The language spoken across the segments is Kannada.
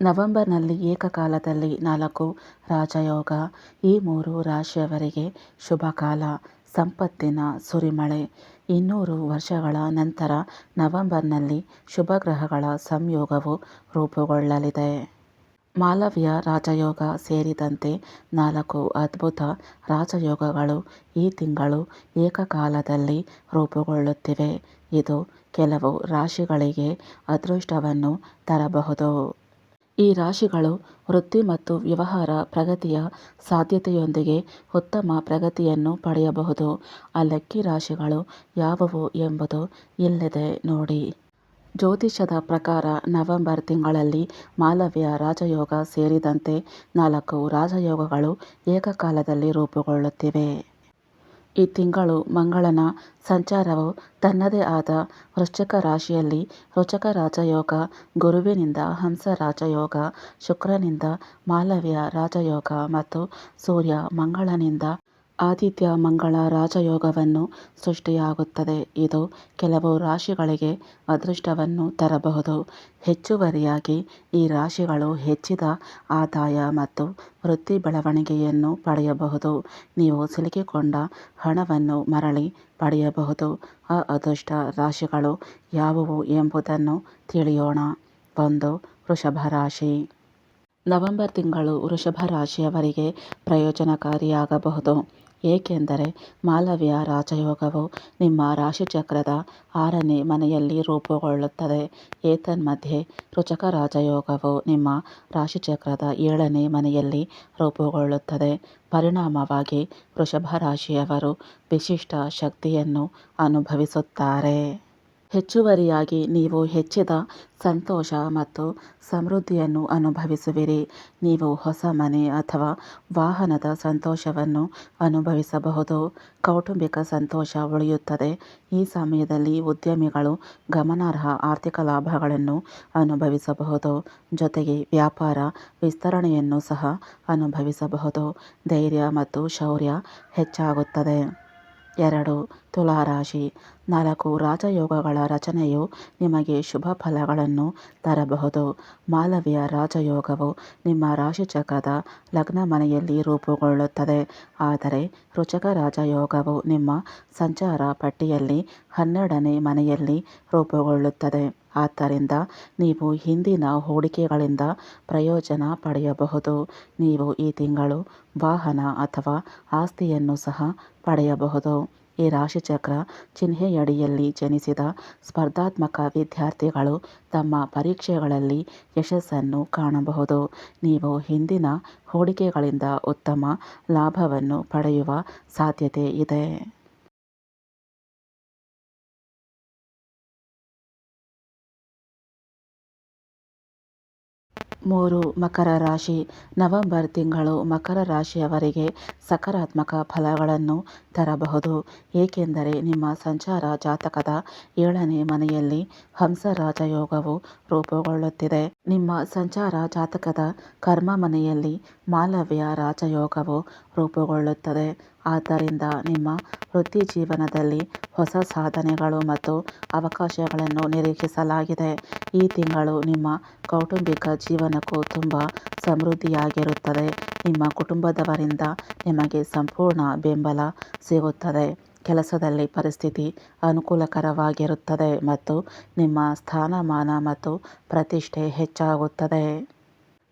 ನವೆಂಬರ್ನಲ್ಲಿ ಏಕಕಾಲದಲ್ಲಿ ನಾಲ್ಕು ರಾಜಯೋಗ, ಈ ಮೂರು ರಾಶಿಯವರಿಗೆ ಶುಭಕಾಲ, ಸಂಪತ್ತಿನ ಸುರಿಮಳೆ. ಇನ್ನೂರು ವರ್ಷಗಳ ನಂತರ ನವೆಂಬರ್ನಲ್ಲಿ ಶುಭಗ್ರಹಗಳ ಸಂಯೋಗವು ರೂಪುಗೊಳ್ಳಲಿದೆ. ಮಾಲವ್ಯ ರಾಜಯೋಗ ಸೇರಿದಂತೆ ನಾಲ್ಕು ಅದ್ಭುತ ರಾಜಯೋಗಗಳು ಈ ತಿಂಗಳು ಏಕಕಾಲದಲ್ಲಿ ರೂಪುಗೊಳ್ಳುತ್ತಿವೆ. ಇದು ಕೆಲವು ರಾಶಿಗಳಿಗೆ ಅದೃಷ್ಟವನ್ನು ತರಬಹುದು. ಈ ರಾಶಿಗಳು ವೃತ್ತಿ ಮತ್ತು ವ್ಯವಹಾರ ಪ್ರಗತಿಯ ಸಾಧ್ಯತೆಯೊಂದಿಗೆ ಉತ್ತಮ ಪ್ರಗತಿಯನ್ನು ಪಡೆಯಬಹುದು. ಆ ಲಕ್ಕಿ ರಾಶಿಗಳು ಯಾವುವು ಎಂಬುದು ಇಲ್ಲದೆ ನೋಡಿ. ಜ್ಯೋತಿಷ್ಯದ ಪ್ರಕಾರ ನವೆಂಬರ್ ತಿಂಗಳಲ್ಲಿ ಮಾಲವ್ಯ ರಾಜಯೋಗ ಸೇರಿದಂತೆ ನಾಲ್ಕು ರಾಜಯೋಗಗಳು ಏಕಕಾಲದಲ್ಲಿ ರೂಪುಗೊಳ್ಳುತ್ತಿವೆ. ಈ ತಿಂಗಳು ಮಂಗಳನ ಸಂಚಾರವು ತನ್ನದೇ ಆದ ವೃಶ್ಚಿಕ ರಾಶಿಯಲ್ಲಿ ರೋಚಕ ರಾಜಯೋಗ, ಗುರುವಿನಿಂದ ಹಂಸ ರಾಜಯೋಗ, ಶುಕ್ರನಿಂದ ಮಾಲವ್ಯ ರಾಜಯೋಗ ಮತ್ತು ಸೂರ್ಯ ಮಂಗಳನಿಂದ ಆದಿತ್ಯ ಮಂಗಳ ರಾಜಯೋಗವನ್ನು ಸೃಷ್ಟಿಯಾಗುತ್ತದೆ. ಇದು ಕೆಲವು ರಾಶಿಗಳಿಗೆ ಅದೃಷ್ಟವನ್ನು ತರಬಹುದು. ಹೆಚ್ಚುವರಿಯಾಗಿ ಈ ರಾಶಿಗಳು ಹೆಚ್ಚಿದ ಆದಾಯ ಮತ್ತು ವೃತ್ತಿ ಬೆಳವಣಿಗೆಯನ್ನು ಪಡೆಯಬಹುದು. ನೀವು ಸಿಲುಕಿಕೊಂಡ ಹಣವನ್ನು ಮರಳಿ ಪಡೆಯಬಹುದು. ಆ ಅದೃಷ್ಟ ರಾಶಿಗಳು ಯಾವುವು ಎಂಬುದನ್ನು ತಿಳಿಯೋಣ. ಒಂದು, ವೃಷಭ ರಾಶಿ. ನವೆಂಬರ್ ತಿಂಗಳು ವೃಷಭ ರಾಶಿಯವರಿಗೆ ಪ್ರಯೋಜನಕಾರಿಯಾಗಬಹುದು. ಏಕೆಂದರೆ ಮಾಲವ್ಯ ರಾಜಯೋಗವು ನಿಮ್ಮ ರಾಶಿಚಕ್ರದ ಆರನೇ ಮನೆಯಲ್ಲಿ ರೂಪುಗೊಳ್ಳುತ್ತದೆ. ಏತನ್ಮಧ್ಯೆ ರುಚಕ ರಾಜಯೋಗವು ನಿಮ್ಮ ರಾಶಿಚಕ್ರದ ಏಳನೇ ಮನೆಯಲ್ಲಿ ರೂಪುಗೊಳ್ಳುತ್ತದೆ. ಪರಿಣಾಮವಾಗಿ ವೃಷಭ ರಾಶಿಯವರು ವಿಶಿಷ್ಟ ಶಕ್ತಿಯನ್ನು ಅನುಭವಿಸುತ್ತಾರೆ. ಹೆಚ್ಚುವರಿಯಾಗಿ ನೀವು ಹೆಚ್ಚಿದ ಸಂತೋಷ ಮತ್ತು ಸಮೃದ್ಧಿಯನ್ನು ಅನುಭವಿಸುವಿರಿ. ನೀವು ಹೊಸ ಮನೆ ಅಥವಾ ವಾಹನದ ಸಂತೋಷವನ್ನು ಅನುಭವಿಸಬಹುದು. ಕೌಟುಂಬಿಕ ಸಂತೋಷ ಉಳಿಯುತ್ತದೆ. ಈ ಸಮಯದಲ್ಲಿ ಉದ್ಯಮಿಗಳು ಗಮನಾರ್ಹ ಆರ್ಥಿಕ ಲಾಭಗಳನ್ನು ಅನುಭವಿಸಬಹುದು. ಜೊತೆಗೆ ವ್ಯಾಪಾರ ವಿಸ್ತರಣೆಯನ್ನು ಸಹ ಅನುಭವಿಸಬಹುದು. ಧೈರ್ಯ ಮತ್ತು ಶೌರ್ಯ ಹೆಚ್ಚಾಗುತ್ತದೆ. ಎರಡು, ತುಲಾರಾಶಿ. ನಾಲ್ಕು, ರಾಜಯೋಗಗಳ ರಚನೆಯು ನಿಮಗೆ ಶುಭ ಫಲಗಳನ್ನು ತರಬಹುದು. ಮಾಲವ್ಯ ರಾಜಯೋಗವು ನಿಮ್ಮ ರಾಶಿಚಕ್ರದ ಲಗ್ನ ಮನೆಯಲ್ಲಿ ರೂಪುಗೊಳ್ಳುತ್ತದೆ. ಆದರೆ ರುಚಕ ರಾಜಯೋಗವು ನಿಮ್ಮ ಸಂಚಾರ ಪಟ್ಟಿಯಲ್ಲಿ ಹನ್ನೆರಡನೇ ಮನೆಯಲ್ಲಿ ರೂಪುಗೊಳ್ಳುತ್ತದೆ. ಆದ್ದರಿಂದ ನೀವು ಹಿಂದಿನ ಹೂಡಿಕೆಗಳಿಂದ ಪ್ರಯೋಜನ ಪಡೆಯಬಹುದು. ನೀವು ಈ ತಿಂಗಳು ವಾಹನ ಅಥವಾ ಆಸ್ತಿಯನ್ನು ಸಹ ಪಡೆಯಬಹುದು. ಈ ರಾಶಿಚಕ್ರ ಚಿಹ್ನೆಯಡಿಯಲ್ಲಿ ಜನಿಸಿದ ಸ್ಪರ್ಧಾತ್ಮಕ ವಿದ್ಯಾರ್ಥಿಗಳು ತಮ್ಮ ಪರೀಕ್ಷೆಗಳಲ್ಲಿ ಯಶಸ್ಸನ್ನು ಕಾಣಬಹುದು. ನೀವು ಹಿಂದಿನ ಹೂಡಿಕೆಗಳಿಂದ ಉತ್ತಮ ಲಾಭವನ್ನು ಪಡೆಯುವ ಸಾಧ್ಯತೆ ಇದೆ. ಮೂರು ಮಕರ ರಾಶಿ. ನವೆಂಬರ್ ತಿಂಗಳು ಮಕರ ರಾಶಿಯವರಿಗೆ ಸಕಾರಾತ್ಮಕ ಫಲಗಳನ್ನು ತರಬಹುದು. ಏಕೆಂದರೆ ನಿಮ್ಮ ಸಂಚಾರ ಜಾತಕದ ಏಳನೇ ಮನೆಯಲ್ಲಿ ಹಂಸ ರಾಜಯೋಗವು ರೂಪುಗೊಳ್ಳುತ್ತಿದೆ. ನಿಮ್ಮ ಸಂಚಾರ ಜಾತಕದ ಕರ್ಮ ಮನೆಯಲ್ಲಿ ಮಾಲವ್ಯ ರಾಜಯೋಗವು ರೂಪುಗೊಳ್ಳುತ್ತದೆ. ಆದ್ದರಿಂದ ನಿಮ್ಮ ವೃತ್ತಿ ಜೀವನದಲ್ಲಿ ಹೊಸ ಸಾಧನೆಗಳು ಮತ್ತು ಅವಕಾಶಗಳನ್ನು ನಿರೀಕ್ಷಿಸಲಾಗಿದೆ. ಈ ತಿಂಗಳು ನಿಮ್ಮ ಕೌಟುಂಬಿಕ ಜೀವನಕ್ಕೂ ತುಂಬ ಸಮೃದ್ಧಿಯಾಗಿರುತ್ತದೆ. ನಿಮ್ಮ ಕುಟುಂಬದವರಿಂದ ನಿಮಗೆ ಸಂಪೂರ್ಣ ಬೆಂಬಲ ಸಿಗುತ್ತದೆ. ಕೆಲಸದಲ್ಲಿ ಪರಿಸ್ಥಿತಿ ಅನುಕೂಲಕರವಾಗಿರುತ್ತದೆ ಮತ್ತು ನಿಮ್ಮ ಸ್ಥಾನಮಾನ ಮತ್ತು ಪ್ರತಿಷ್ಠೆ ಹೆಚ್ಚಾಗುತ್ತದೆ.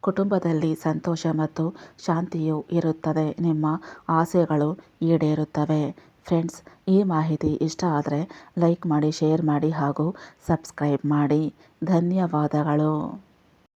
ಕುಟುಂಬದಲ್ಲಿ ಸಂತೋಷ ಮತ್ತು ಶಾಂತಿಯು ಇರುತ್ತದೆ. ನಿಮ್ಮ ಆಸೆಗಳು ಈಡೇರುತ್ತವೆ. ಫ್ರೆಂಡ್ಸ್, ಈ ಮಾಹಿತಿ ಇಷ್ಟ ಆದರೆ ಲೈಕ್ ಮಾಡಿ, ಶೇರ್ ಮಾಡಿ ಹಾಗೂ ಸಬ್ಸ್ಕ್ರೈಬ್ ಮಾಡಿ. ಧನ್ಯವಾದಗಳು.